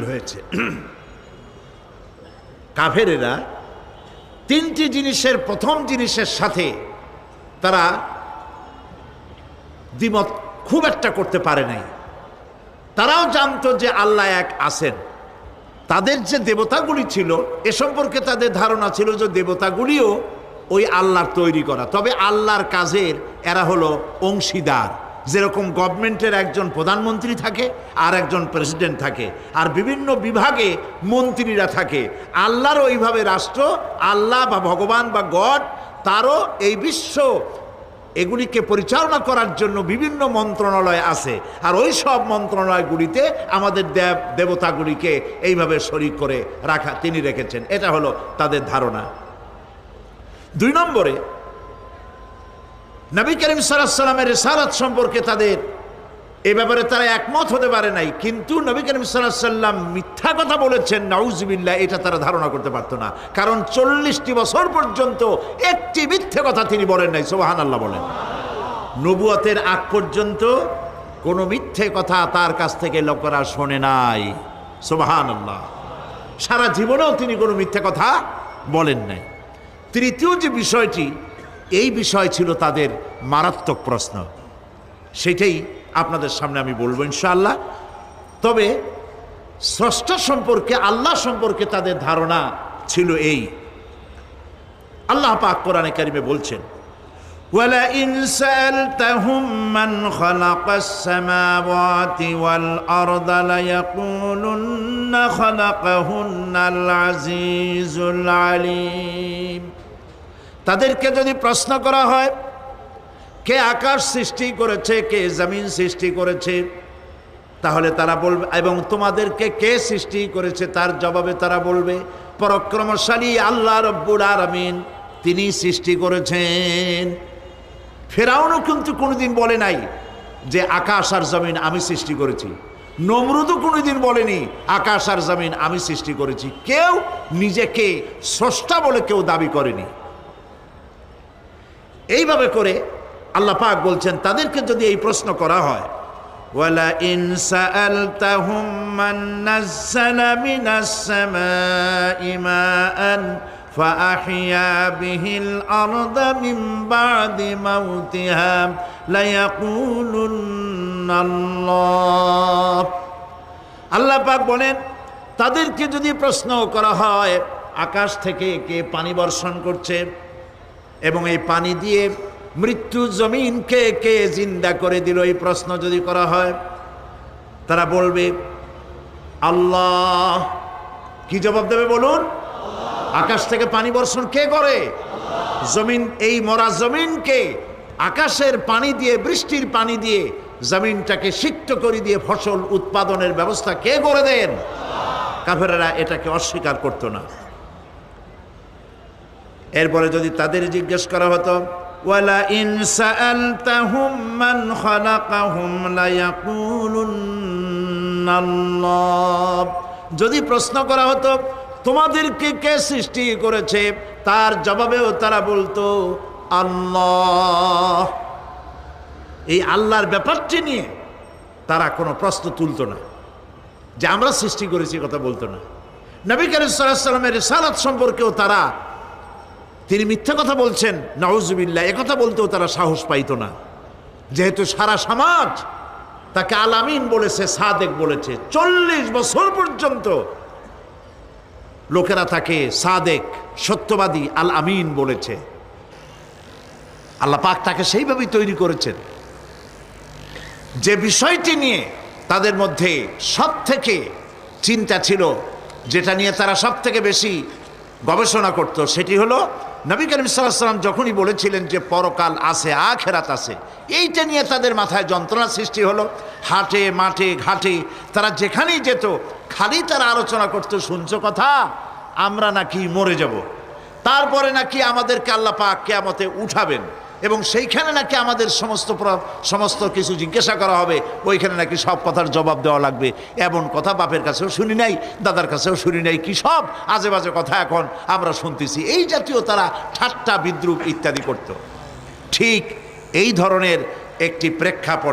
হয়েছে। কাফেরেরা তিনটি জিনিসের, প্রথম জিনিসের সাথে তারা দ্বিমত খুব একটা করতে পারে নাই। তারাও জানতো যে আল্লাহ এক আছেন। তাদের যে দেবতাগুলি ছিল, এ সম্পর্কে তাদের ধারণা ছিল যে দেবতাগুলিও ওই আল্লাহর তৈরি করা। তবে আল্লাহর কাজের এরা হলো অংশীদার। যেরকম গভর্নমেন্টের একজন প্রধানমন্ত্রী থাকে আর একজন প্রেসিডেন্ট থাকে। আর বিভিন্ন বিভাগে মন্ত্রীরা থাকে। আল্লাহর ওইভাবে রাষ্ট্র, আল্লাহ বা ভগবান বা গড, তারও এই বিশ্ব এগুলিকে পরিচালনা করার জন্য বিভিন্ন মন্ত্রণালয় আছে। আর ওই সব মন্ত্রণালয়গুলিতে আমাদের দেব, দেবতাগুলিকে এইভাবে শরিক করে রাখা, তিনি রেখেছেন। এটা হলো তাদের ধারণা। দুই নম্বরে নবী করিম সাল্লামের রেসালাত সম্পর্কে তাদের এ ব্যাপারে তারা একমত হতে পারে নাই, কিন্তু নবী করিম সাল্লাম মিথ্যা কথা বলেছেন নাউজবিল্লা এটা তারা ধারণা করতে পারতো না। কারণ চল্লিশটি বছর পর্যন্ত একটি মিথ্যে কথা তিনি বলেন নাই সোবাহান আল্লাহ বলেন। নবুয়তের আগ পর্যন্ত কোনো মিথ্যে কথা তার কাছ থেকে লোকেরা শোনে নাই সোবাহান আল্লাহ সারা জীবনেও তিনি কোনো মিথ্যে কথা বলেন নাই। তৃতীয় যে বিষয়টি এই বিষয় ছিল তাদের মারাত্মক প্রশ্ন সেটাই আপনাদের সামনে আমি বলবো ইনশাআল্লাহ তবে স্রষ্টা সম্পর্কে আল্লাহ সম্পর্কে তাদের ধারণা ছিল এই আল্লাহ পাক কোরআনে কারিমে বলছেন ولئن سألتهم من خلق السماوات والأرض ليقولن خلقهن العزيز العليم তাদেরকে যদি প্রশ্ন করা হয়, কে আকাশ সৃষ্টি করেছে, কে জমিন সৃষ্টি করেছে, তাহলে তারা বলবে, এবং তোমাদেরকে কে সৃষ্টি করেছে তার জবাবে তারা বলবে, পরাক্রমশালী আল্লাহ রব্বুল আরামিন তিনি সৃষ্টি করেছেন। ফেরাউনও কিন্তু কোনোদিন বলে নাই যে আকাশ আর জমিন আমি সৃষ্টি করেছি। নমরুদও কোনোদিন বলেনি আকাশ আর জমিন আমি সৃষ্টি করেছি। কেউ নিজেকে স্রষ্টা বলে কেউ দাবি করেনি। এইভাবে করে আল্লাহ পাক বলছেন তাদেরকে যদি এই প্রশ্ন করা হয় ولئن سألتهم من نزل من السماء ماء فأحيا به الأرض من بعد موتها ليقولن الله আল্লাহ পাক বলেন তাদেরকে যদি প্রশ্ন করা হয় আকাশ থেকে কে পানি বর্ষণ করছে এবং এই পানি দিয়ে মৃত্যু জমিনকে কে জিন্দা করে দিল? এই প্রশ্ন যদি করা হয়, তারা বলবে, আল্লাহ। কি জবাব দেবে বলুন? আকাশ থেকে পানি বর্ষণ কে করে? জমিন, এই মরা জমিনকে আকাশের পানি দিয়ে, বৃষ্টির পানি দিয়ে, জমিনটাকে সিক্ত করে দিয়ে ফসল উৎপাদনের ব্যবস্থা কে করে দেন? কাফেরেরা এটাকে অস্বীকার করতো না। এরপরে যদি তাদের জিজ্ঞেস করা হতো যদি প্রশ্ন করা হতো, তোমাদেরকে কে সৃষ্টি করেছে? তার জবাবেও তারা বলতো, আল্লাহ। এই আল্লাহর ব্যাপারটি নিয়ে তারা কোনো প্রশ্ন তুলত না, যে আমরা সৃষ্টি করেছি কথা বলতো না। নবী করিম সাল্লামের সালাত সম্পর্কেও তারা তিনি মিথ্যা কথা বলছেন নওয়াজুবিল্লাহ কথা বলতেও তারা সাহস পাইতো না। যেহেতু সারা সমাজ তাকে আলামিন বলেছে, সাদেক বলেছে, চল্লিশ বছর পর্যন্ত লোকেরা তাকে সাদেক, সত্যবাদী আল আমিন বলেছে। আল্লাহ পাক তাকে সেইভাবেই তৈরি করেছেন। যে বিষয়টি নিয়ে তাদের মধ্যে সব থেকে চিন্তা ছিল, যেটা নিয়ে তারা সব থেকে বেশি গবেষণা করত, সেটি হলো নবী করিম সাল্লাম যখনই বলেছিলেন যে পরকাল আছে, আখেরাত আছে, এইটা নিয়ে তাদের মাথায় যন্ত্রণা সৃষ্টি হলো। হাটে, মাঠে, ঘাটে, তারা যেখানেই যেত, খালি তারা আলোচনা করতো, শুনছো কথা? আমরা নাকি মরে যাব। তারপরে নাকি আমাদেরকে আল্লাহ পাক কেয়ামতে উঠাবেন। এবং সেইখানে নাকি আমাদের সমস্ত সমস্ত কিছু জিজ্ঞাসা করা হবে, ওইখানে নাকি সব কথার জবাব দেওয়া লাগবে। এমন কথা বাপের কাছেও শুনি নাই, দাদার কাছেও শুনি নাই, কি সব আজে বাজে কথা এখন আমরা শুনতেছি। এই জাতীয় তারা ঠাট্টা, বিদ্রুপ ইত্যাদি করত। ঠিক এই ধরনের একটি প্রেক্ষাপট